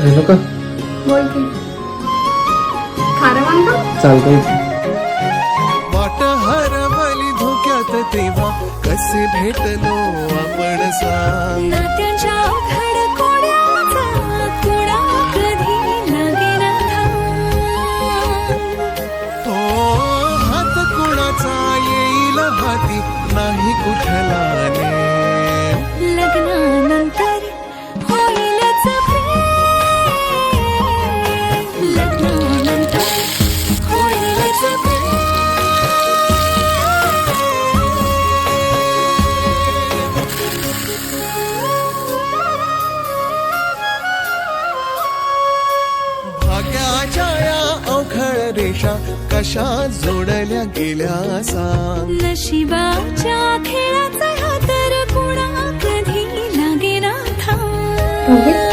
रेणुका बोल की. खारं म्हणतो चालतंय. वाट हरवली धोक्यात तेव्हा कसे भेटलो आपण सांग. नात्याच्या खडकोड्याचा कुणा कधी लागेना थांब. हो हात कुणाचा येईल हाती? नाही कुठला भाग्याच्या या अवखळ रेषा कशा जोडल्या गेल्या सांग नशिबाच्या खेळाचा हा तर कुणा कधी लागेना थांब.